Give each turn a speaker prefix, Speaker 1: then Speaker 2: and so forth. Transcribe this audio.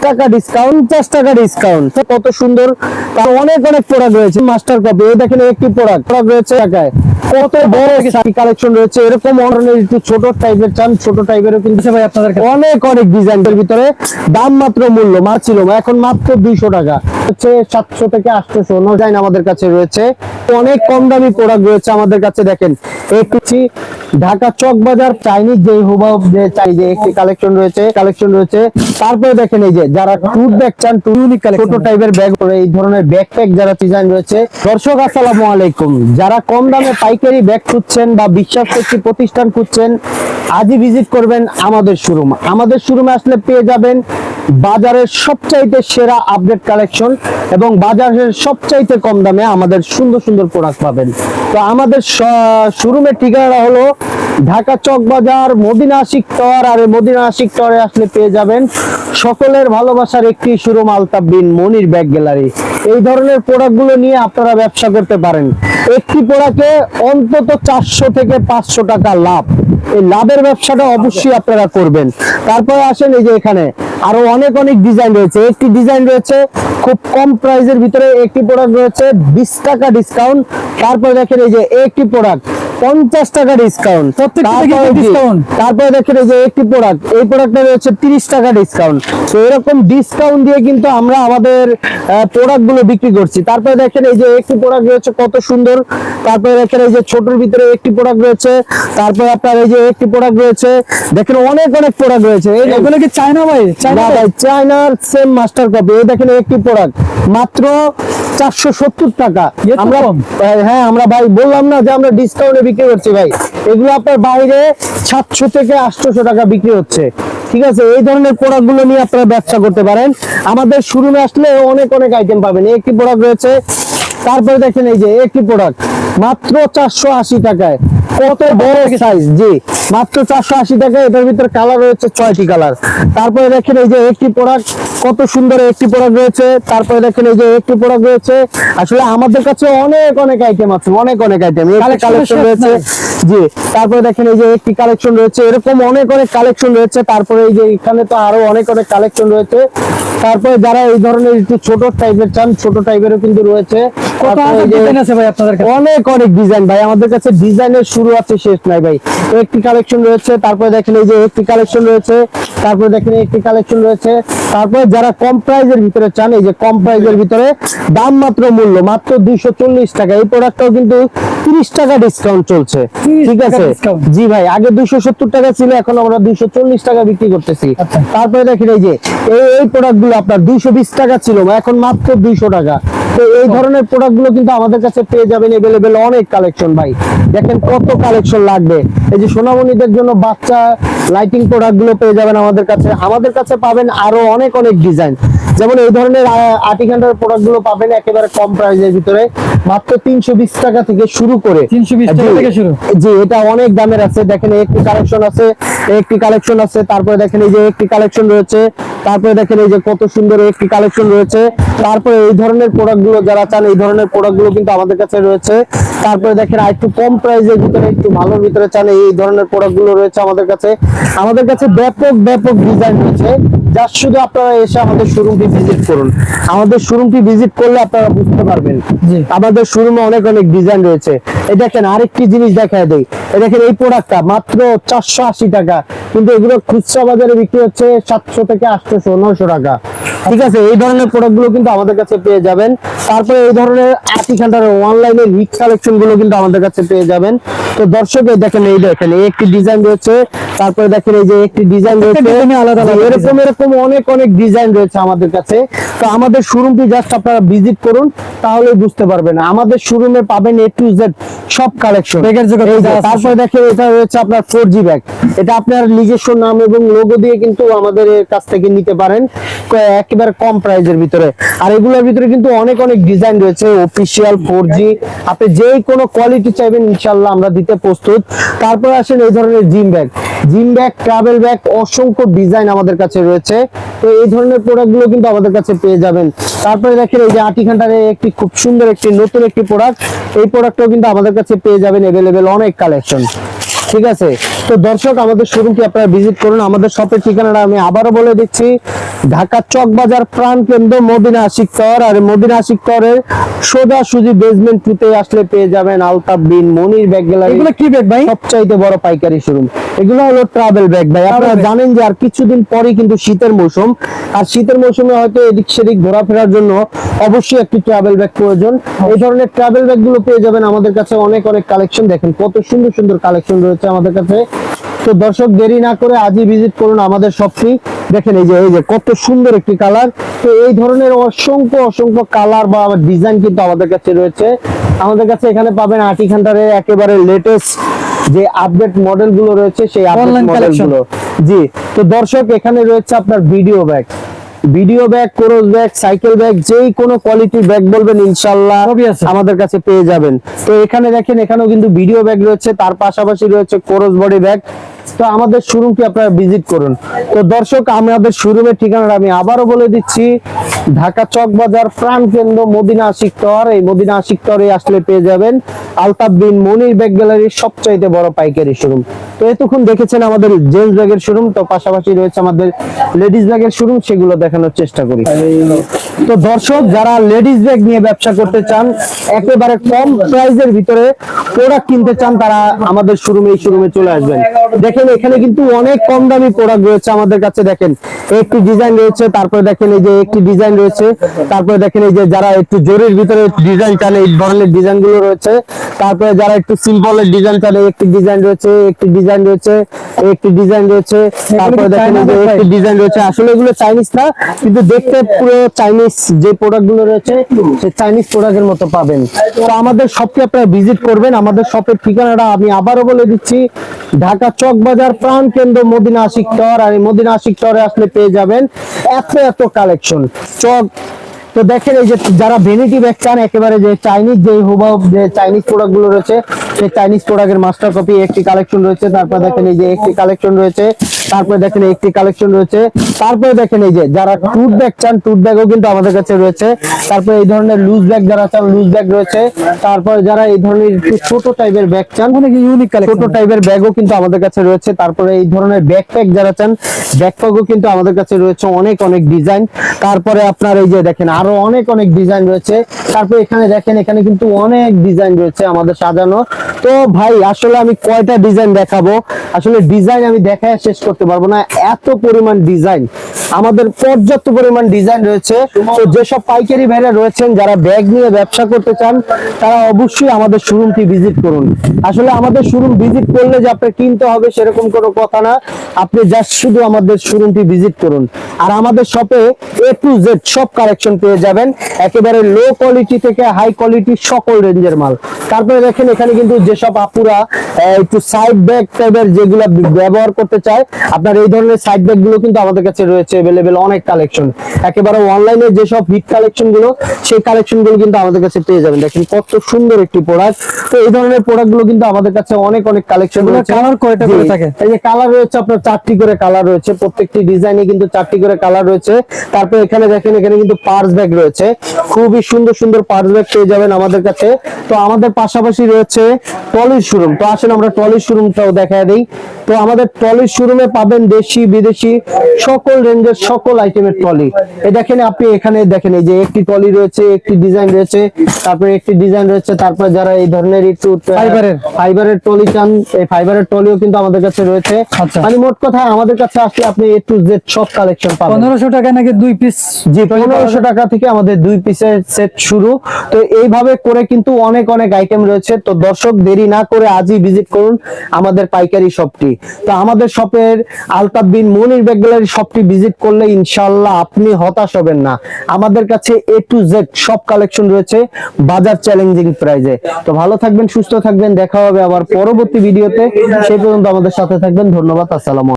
Speaker 1: টাকা ডিসকাউন্ট পঞ্চাশ টাকা ডিসকাউন্ট কত সুন্দর অনেক অনেক প্রোডাক্ট রয়েছে। মাস্টার কপি এই দেখেন একটি প্রোডাক্ট প্রোডাক্ট রয়েছে টাকায় কত বড় শাড়ি কালেকশন রয়েছে। এরকম একটু ছোট টাইপের চান ছোট টাইপেরও কিন্তু
Speaker 2: ভাই আপনাদের
Speaker 1: অনেক অনেক ডিজাইনের ভিতরে। দাম মাত্র মূল্য মার ছিল এখন মাত্র দুইশো টাকা। হচ্ছে সাতশো থেকে আটশোশো ডিজাইন আমাদের কাছে রয়েছে। অনেক কম দামি প্রোডাক্ট রয়েছে আমাদের কাছে দেখেন। একটু ঢাকা চক বাজার চাইনিজ যে হুবাব যে চাই যে একটি কালেকশন রয়েছে কালেকশন রয়েছে। তারপরে দেখেন এই যে যারা টুর ব্যাগ চান টুনিক ছোট টাইপের ব্যাগ এই ধরনের ব্যাগ প্যাক যারা ডিজাইন রয়েছে, দর্শক, আসসালামু আলাইকুম। যারা কম দামে পাইকারি ব্যাগ খুঁজছেন বা বিশ্বাস করছি প্রতিষ্ঠান খুঁজছেন, আজই ভিজিট করবেন আমাদের শোরুম আমাদের শোরুমে আসলে পেয়ে যাবেন বাজারের সবচাইতে সেরা আপডেট কালেকশন এবং বাজারের সবচাইতে কম দামে আমাদের সুন্দর সুন্দর প্রোডাক্ট পাবেন। তো আমাদের শোরুমের ঠিকানা হলো ঢাকা চক বাজার, মদিনা আশিক টাওয়ার আর মদিনা আশিক টাওয়ারে আসলে পেয়ে যাবেন সকলের ভালোবাসার একটি showroom Altaf Monir bag gallery. এই ধরনের প্রোডাক্টগুলো নিয়ে আপনারা ব্যবসা করতে পারেন। একটি প্রোডাক্টে অন্তত চারশো থেকে পাঁচশো টাকা লাভ। এই লাভের ব্যবসাটা অবশ্যই আপনারা করবেন। তারপরে আসেন এই যে এখানে। আরও অনেক অনেক ডিজাইন রয়েছে। একটি ডিজাইন রয়েছে, খুব কম প্রাইসের ভিতরে একটি প্রোডাক্ট রয়েছে, বিশ টাকা ডিসকাউন্ট তারপরে দেখেন এই যে একটি প্রোডাক্ট। পঞ্চাশ টাকা ডিসকাউন্ট
Speaker 2: প্রত্যেকটা
Speaker 1: তারপরে দেখেন এই যে একটি প্রোডাক্ট এই প্রোডাক্টটা হচ্ছে তিরিশ টাকা ডিসকাউন্ট তো এরকম ডিসকাউন্ট দিয়ে কিন্তু আমরা আমাদের প্রোডাক্টগুলো বিক্রি করছি। তারপরে দেখেন এই যে একটি প্রোডাক্ট রয়েছে কত সুন্দর। তারপরে দেখেন এই যে ছোটর ভিতরে একটি প্রোডাক্ট রয়েছে। তারপরে আপনার এই যে একটি প্রোডাক্ট রয়েছে। দেখেন অনেক অনেক প্রোডাক্ট রয়েছে।
Speaker 2: এগুলো কি চায়না ভাই? চায়না
Speaker 1: ভাই? চায়নার সেম মাস্টার কপি এই দেখেন একটি প্রোডাক্ট মাত্র চারশো সত্তর টাকা। আমরা হ্যাঁ আমরা ভাই বললাম না যে আমরা ডিসকাউন্টে বিক্রি করছি ভাই। এগুলো আপনার বাইরে সাতশো থেকে আটশোশো টাকা বিক্রি হচ্ছে। ঠিক আছে? এই ধরনের প্রোডাক্টগুলো নিয়ে আপনারা ব্যবসা করতে পারেন। আমাদের শোরুমে আসলে অনেক অনেক আইটেম পাবেন। একটি প্রোডাক্ট রয়েছে তারপরে দেখেন এই যে একটি প্রোডাক্ট মাত্র চারশো আশি টাকায়। কত বড় সাইজ জি মাত্র চারশো আশি টাকা। এটার ভিতরে কালার রয়েছে ছয়টি কালার তারপরে দেখেন এই যে একটি প্রোডাক্ট কত সুন্দর একটি প্রোডাক্ট রয়েছে। তারপরে দেখেন এই যে একটি প্রোডাক্ট রয়েছে। আসলে আমাদের কাছে অনেক অনেক আইটেম আছে অনেক অনেক আইটেম কালেকশন রয়েছে। জি তারপরে দেখেন এই যে একটি কালেকশন রয়েছে। এরকম অনেক অনেক কালেকশন রয়েছে। তারপরে এই যে এখানে তো আরও অনেক অনেক কালেকশন রয়েছে। তারপরে যারা এই ধরনের একটু ছোট টাইপের চান ছোট টাইপেরও কিন্তু রয়েছে। অনেক অনেক ডিজাইন ভাই। আমাদের কাছে ডিজাইনের শুরু আছে শেষ নাই ভাই। একটি কালেকশন রয়েছে তারপরে দেখেন এই যে একটি কালেকশন রয়েছে। তারপরে দেখেন একটি কালেকশন রয়েছে। তারপরে যারা কম প্রাইজের ভিতরে চান এই যে কম প্রাইজের ভিতরে দাম মাত্র মূল্য মাত্র দুইশো চল্লিশ টাকা। এই প্রোডাক্টটাও কিন্তু তিরিশ টাকা ডিসকাউন্ট চলছে। ঠিক আছে? জি ভাই আগে দুইশো সত্তর টাকা ছিল এখন আমরা দুইশো চল্লিশ টাকা বিক্রি করতেছি।
Speaker 2: আচ্ছা।
Speaker 1: তারপরে দেখেন এই যে এই এই প্রোডাক্টগুলো আপনার দুইশো বিশ টাকা ছিল এখন মাত্র দুইশো টাকা। তো এই ধরনের প্রোডাক্টগুলো কিন্তু আমাদের কাছে পেয়ে যাবেন এভেলেবেল অনেক কালেকশন ভাই। দেখেন কত কালেকশন লাগবে। এই যে সোনামণিদের জন্য বাচ্চা লাইটিং প্রোডাক্টগুলো পেয়ে যাবেন আমাদের কাছে। আমাদের কাছে পাবেন আরও অনেক অনেক ডিজাইন যেমন এই ধরনের আর্টিকান্ডার প্রোডাক্টগুলো পাবেন একেবারে কম প্রাইসের ভিতরে। মাত্র তিনশো বিশ টাকা থেকে শুরু করে।
Speaker 2: 320 টাকা থেকে শুরু।
Speaker 1: জি এটা অনেক দামের আছে। দেখেন একটি কালেকশন আছে একটি কালেকশন আছে তারপরে দেখেন এই যে একটি কালেকশন রয়েছে তারপরে দেখেন এই যে কত সুন্দর একটি কালেকশন রয়েছে। তারপরে এই ধরনের প্রোডাক্টগুলো যারা চান এই ধরনের প্রোডাক্টগুলো কিন্তু আমাদের কাছে রয়েছে। তারপরে দেখেন আর একটু কম প্রাইসের ভিতরে একটু ভালোর ভিতরে চান এই ধরনের প্রোডাক্টগুলো রয়েছে আমাদের কাছে। আমাদের কাছে ব্যাপক ব্যাপক ডিজাইন রয়েছে। যা শুধু আপনারা এসে আমাদের শোরুমটি ভিজিট করুন। আমাদের শোরুমটি ভিজিট করলে আপনারা বুঝতে পারবেন। আমাদের শোরুমে অনেক অনেক ডিজাইন রয়েছে। এই দেখেন আরেকটি জিনিস দেখায় দেই। এই দেখেন এই প্রোডাক্টটা মাত্র চারশো আশি টাকা। কিন্তু এগুলো খুচরা বাজারে বিক্রি হচ্ছে সাতশো থেকে আটশোশো নয়শো টাকা। ঠিক আছে? এই ধরনের প্রোডাক্টগুলো কিন্তু আমাদের কাছে পেয়ে যাবেন। তারপরে এই ধরনের আটি ঘণ্টার অনলাইনে হিট কালেকশনগুলো কিন্তু আমাদের কাছে পেয়ে যাবেন। তো দর্শক এই দেখেন এই দেখেন এই একটি ডিজাইন রয়েছে তারপরে দেখেন এই যে একটি ডিজাইন রয়েছে।
Speaker 2: আলাদা
Speaker 1: এরকম এরকম অনেক অনেক ডিজাইন রয়েছে আমাদের কাছে। তো আমাদের শোরুমটি জাস্ট আপনারা ভিজিট করুন তাহলে বুঝতে পারবেন। আমাদের শোরুমে পাবেন এ টু জেড সব কালেকশন
Speaker 2: যা
Speaker 1: তারপরে দেখেন এটা রয়েছে আপনার ফোর জি ব্যাগ এটা আপনার নিজস্ব নাম এবং লোগো দিয়ে কিন্তু আমাদের কাছ থেকে নিতে পারেন। একেবারে কম প্রাইজের ভিতরে। আর এগুলোর ভিতরে কিন্তু অনেক অনেক ডিজাইন রয়েছে। অফিসিয়াল ফোর জি আপনি যেই কোনো কোয়ালিটি চাইবেন ইনশাল্লাহ আমরা দিতে প্রস্তুত। তারপরে আসেন এই ধরনের gym bag gym bag, travel bag, অসংখ্য ডিজাইন আমাদের কাছে রয়েছে। তো এই ধরনের প্রোডাক্টগুলো কিন্তু আমাদের কাছে পেয়ে যাবেন। তারপরে দেখেন এই যে আটি ঘণ্টার একটি খুব সুন্দর একটি নতুন একটি প্রোডাক্ট। এই প্রোডাক্টটাও কিন্তু আমাদের কাছে পেয়ে যাবেন এভেলেবেল অনেক কালেকশন ঠিক আছে? তো দর্শক আমাদের শোরুমটি আপনারা ভিজিট করুন। আমাদের শপের ঠিকানাটা আমি আবারও বলে দিচ্ছি। ঢাকা চক বাজার প্রাণ কেন্দ্র মদিনা আশিক কর আর মদিনা আশিক করের সোজা সুজি বেসমেন্ট টুতে আসলে পেয়ে যাবেন আলতাফ বিন মনির ব্যাগ গ্যালারি
Speaker 2: এগুলো কি ব্যাগ ভাই?
Speaker 1: সবচাইতে বড় পাইকারি শোরুম এগুলো হলো ট্রাভেল ব্যাগ ভাই। আপনারা জানেন যে আর কিছুদিন পরেই কিন্তু শীতের মৌসুম। আর শীতের মৌসুমে হয়তো এদিক সেদিক ঘোরাফেরার জন্য অবশ্যই একটি ট্রাভেল ব্যাগ প্রয়োজন। এই ধরনের ট্রাভেল ব্যাগগুলো পেয়ে যাবেন আমাদের কাছে অনেক অনেক কালেকশন দেখেন কত সুন্দর সুন্দর কালেকশন রয়েছে। আমাদের কাছে। তো দর্শক দেরি না করে আজই ভিজিট করুন আমাদের শপটি দেখেন এই যে এই যে কত সুন্দর একটি কালার তো এই ধরনের অসংখ্য অসংখ্য কালার বা ডিজাইন কিন্তু আমাদের কাছে রয়েছে। আমাদের কাছে এখানে পাবেন আটি খান্ডারের একেবারে লেটেস্ট যে আপডেট মডেলগুলো রয়েছে সেই আপডেট মডেলগুলো। জি তো দর্শক এখানে রয়েছে আপনার ভিডিও ব্যাগ ভিডিও ব্যাগ কোরস ব্যাগ সাইকেল ব্যাগ যেই কোনো কোয়ালিটির ব্যাগ বলবেন ইনশাল্লাহ। আমাদের কাছে পেয়ে যাবেন তো এখানে দেখেন এখানেও কিন্তু ভিডিও ব্যাগ রয়েছে তার পাশাপাশি রয়েছে কোরস বডি ব্যাগ তো আমাদের শোরুমটি আপনারা ভিজিট করুন। তো দর্শক, আমাদের শোরুমের ঠিকানাটা আমি আবারও বলে দিচ্ছি। ঢাকা চক বাজার, প্রাণ কেন্দ্র, মদিনা আশিক টাওয়ার। এই মদিনা আশিক টাওয়ারে আসলে পেয়ে যাবেন আলতাফ বিন মনির ব্যাগ গ্যালারির সবচাইতে বড় পাইকারি শোরুম তো এতক্ষণ দেখেছেন আমাদের জেন্টস ব্যাগের শোরুম তো পাশাপাশি রয়েছে আমাদের লেডিস ব্যাগের শোরুম সেগুলো দেখানোর চেষ্টা করি। তো দর্শক, যারা লেডিস ব্যাগ নিয়ে ব্যবসা করতে চান, একেবারে কম প্রাইসের ভিতরে প্রোডাক্ট কিনতে চান, তারা আমাদের শোরুমে এই শোরুমে চলে আসবেন। দেখেন এখানে কিন্তু অনেক কম দামি প্রোডাক্ট রয়েছে আমাদের কাছে দেখেন। একটি ডিজাইন রয়েছে তারপরে দেখেন এই যে একটি ডিজাইন রয়েছে তারপরে দেখেন এই যে যারা একটু জরির ভিতরে ডিজাইন চান এই ধরনের ডিজাইনগুলো রয়েছে তারপরে যারা একটু সিম্পলের ডিজাইন চান একটি ডিজাইন রয়েছে একটি ডিজাইন রয়েছে একটি ডিজাইন রয়েছে তারপরে দেখেন এই যে একটি ডিজাইন রয়েছে। আসলে এগুলো চাইনিজ না কিন্তু দেখতে পুরো চাইনিজ যে প্রোডাক্টগুলো রয়েছে সেই চাইনিজ প্রোডাক্টের মতো পাবেন। তো আমাদের শপটি আপনারা ভিজিট করবেন আমাদের শপের ঠিকানাটা আমি আবারও বলে দিচ্ছি ঢাকা চক বাজার প্রাণ কেন্দ্র মদিনা আশিক চর আর এই মদিনা আশিক চরে আসলে পেয়ে যাবেন এত এত কালেকশন চক তো দেখেন এই যে যারা ভেনিটি ব্যাগ চান একেবারে যে চাইনিজ যে হুবাহু যে চাইনিজ প্রোডাক্টগুলো রয়েছে সেই চাইনিজ প্রোডাক্টের মাস্টার কপি একটি কালেকশন রয়েছে তারপর দেখেন এই যে একটি কালেকশন রয়েছে তারপরে দেখেন একটি কালেকশন রয়েছে তারপরে দেখেন এই যে যারা টুট ব্যাগ চান টুট ব্যাগও কিন্তু আমাদের কাছে রয়েছে তারপরে এই ধরনের লুজ ব্যাগ যারা চান লুজ ব্যাগ রয়েছে তারপরে যারা এই ধরনের ছোট টাইপের ব্যাগ চান
Speaker 2: অনেক ইউনিক কালেকশন ছোট
Speaker 1: টাইপের ব্যাগও কিন্তু আমাদের কাছে রয়েছে তারপরে এই ধরনের ব্যাগ ব্যাকপ্যাক যারা চান ব্যাগ ব্যাকপ্যাকও কিন্তু আমাদের কাছে রয়েছে অনেক অনেক ডিজাইন তারপরে আপনার এই যে দেখেন আরও অনেক অনেক ডিজাইন রয়েছে। তারপর এখানে দেখেন, এখানে কিন্তু অনেক ডিজাইন রয়েছে আমাদের সাজানো। তো ভাই, আসলে আমি কয়টা ডিজাইন দেখাবো? আসলে ডিজাইন আমি দেখায় শেষ করতে পারব না। এত পরিমাণ ডিজাইন আমাদের পর্যাপ্ত পরিমাণ ডিজাইন রয়েছে। তো যেসব পাইকারি ভাইরা রয়েছেন, যারা ব্যাগ নিয়ে ব্যবসা করতে চান, তারা অবশ্যই আমাদের শোরুমটি ভিজিট করুন। আসলে আমাদের শোরুম ভিজিট করলে যে আপনার কিনতে হবে সেরকম কোনো কথা না। আপনি জাস্ট শুধু আমাদের শোরুমটি ভিজিট করুন। আর আমাদের শপে এ টু জেড সব কালেকশন পেয়ে যাবেন। একেবারে লো কোয়ালিটি থেকে হাই কোয়ালিটি সকল রেঞ্জের মাল। তারপরে দেখেন এখানে কিন্তু যেসব আপুরা একটু সাইড ব্যাগ টাইপের যেগুলো ব্যবহার করতে চায় আপনার এই ধরনের সাইড ব্যাগগুলো কিন্তু আমাদের কাছে রয়েছে এভেলেবেল অনেক কালেকশন একেবারে অনলাইনে যেসব হিট কালেকশনগুলো সেই কালেকশনগুলো কিন্তু আমাদের কাছে পেয়ে যাবেন। দেখেন কত সুন্দর একটি প্রোডাক্ট তো এই ধরনের প্রোডাক্টগুলো কিন্তু আমাদের কাছে অনেক অনেক কালেকশন রয়েছে।
Speaker 2: colour কয়টা করে থাকে?
Speaker 1: এই যে কালার রয়েছে আপনার চারটি করে কালার রয়েছে। প্রত্যেকটি ডিজাইনে কিন্তু চারটি করে কালার রয়েছে। তারপর এখানে দেখেন এখানে কিন্তু পার্স ব্যাগ রয়েছে। খুবই সুন্দর সুন্দর পার্স ব্যাগ পেয়ে যাবেন আমাদের কাছে। তো আমাদের পাশাপাশি রয়েছে টলির শোরুম তো আসেন আমরা টলির শোরুমটাও দেখা দিই। তো আমাদের টলির শোরুমে পাবেন দেশি বিদেশি সকল রেঞ্জের সকল আইটেমের টলি এই দেখেন আপনি এখানে দেখেন এই যে একটি টলি রয়েছে একটি ডিজাইন রয়েছে তারপরে একটি ডিজাইন রয়েছে তারপর যারা এই ধরনের একটু
Speaker 2: ফাইবারের।
Speaker 1: ফাইবারের টলি চান এই ফাইবারের টলিও কিন্তু আমাদের কাছে রয়েছে।
Speaker 2: আচ্ছা।
Speaker 1: মানে মোট কথা আমাদের কাছে আসলে আপনি এ টু জেড সব কালেকশন পাবেন।
Speaker 2: পনেরোশো টাকা নাকি দুই পিস
Speaker 1: জি পনেরোশো টাকা থেকে আমাদের দুই পিসের সেট শুরু। তো এইভাবে করে কিন্তু অনেক অনেক আইটেম রয়েছে। তো দর্শক, দেরি না করে আজই ভিজিট করুন আমাদের পাইকারি শপটি তো আমাদের শপের আলতাফ বিন মনির ব্যাগ গ্যালারি শপটি ভিজিট করলে ইনশাল্লাহ আপনি হতাশ হবেন না। আমাদের কাছে এ টু জেড সব কালেকশন রয়েছে বাজার চ্যালেঞ্জিং প্রাইজে তো ভালো থাকবেন, সুস্থ থাকবেন। দেখা হবে আবার পরবর্তী ভিডিওতে সেই পর্যন্ত আমাদের সাথে থাকবেন। ধন্যবাদ, আসসালাম